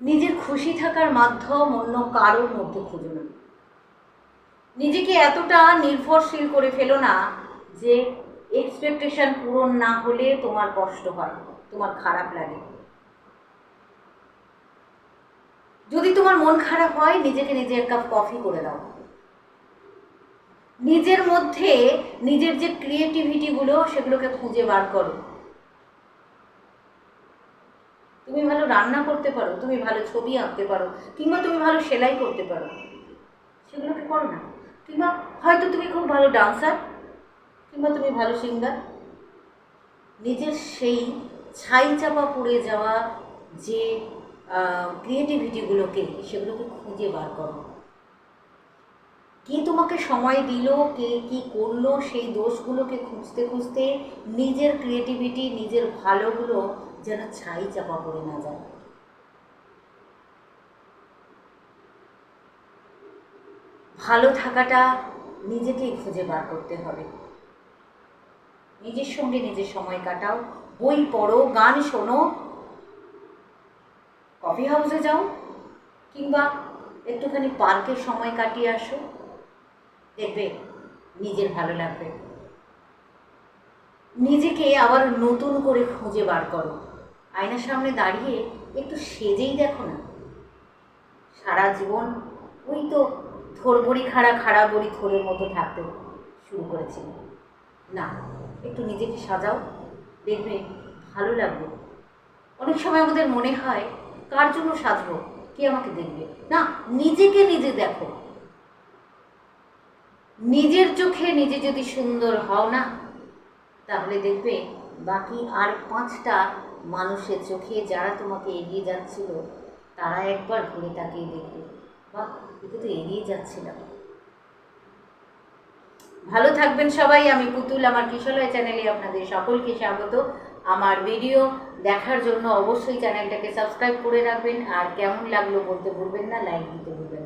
নিজের খুশি থাকার মাধ্যম অন্য কারোর মধ্যে খুঁজো না। নিজেকে এতটা নির্ভরশীল করে ফেলো না যে এক্সপেকটেশন পূরণ না হলে তোমার কষ্ট হয়, তোমার খারাপ লাগে। যদি তোমার মন খারাপ হয়, নিজেকে নিজে এক কাপ কফি করে দাও। নিজের মধ্যে নিজের যে ক্রিয়েটিভিটিগুলো সেগুলোকে খুঁজে বার করো। তুমি ভালো রান্না করতে পারো, তুমি ভালো ছবি আঁকতে পারো, কিংবা তুমি ভালো সেলাই করতে পারো। সেগুলোকে করো না। কিংবা হয়তো তুমি খুব ভালো ডান্সার, কিংবা তুমি ভালো সিঙ্গার। নিজের সেই ছাই চাপা পড়ে যাওয়া যে ক্রিয়েটিভিটিগুলোকে সেগুলোকে খুঁজে বার করো। কে তোমাকে সময় দিল, কে কি করল, সেই দোষগুলোকে খুঁজতে খুঁজতে নিজের ক্রিয়েটিভিটি নিজের ভালোগুলো যেন ছাই চাপা পড়ে না যায়। ভালো থাকাটা নিজেকেই খুঁজে বার করতে হবে। নিজের সঙ্গে নিজের সময় কাটাও, বই পড়ো, গান শোনো কফি হাউসে যাও, কিংবা একটুখানি পার্কে সময় কাটিয়ে আসো। দেখবে, নিজের ভালো লাগবে। নিজেকে আবার নতুন করে খুঁজে বার করো। আয়নার সামনে দাঁড়িয়ে একটু সেজেই দেখো না। সারা জীবন ওই তো থোর বড়ি খাড়া খাড়া বড়ি থোরের মতো থাকতে শুরু করেছিল না, একটু নিজেকে সাজাও, দেখবে ভালো লাগবে। অনেক সময় আমাদের মনে হয়, কার জন্য সাজবো? কে আমাকে দেখবে? না, নিজেকে নিজে দেখো। নিজের চোখে নিজে যদি সুন্দর হও না, তাহলে দেখবে বাকি আর পাঁচটা মানুষের চোখে যারা তোমাকে এগিয়ে যাচ্ছিল, তারা একবার ঘুরে তাকিয়ে দেখবে বা একে তো এগিয়ে যাচ্ছিলাম। ভালো থাকবেন সবাই, আমি পুতুল, আমার কিশলয় চ্যানেলে আপনাদের সকলকে স্বাগত। আমার ভিডিও দেখার জন্য অবশ্যই চ্যানেলটাকে সাবস্ক্রাইব করে রাখবেন, আর কেমন লাগল বলতে ভুলবেন না, লাইক দিতে ভুলবেন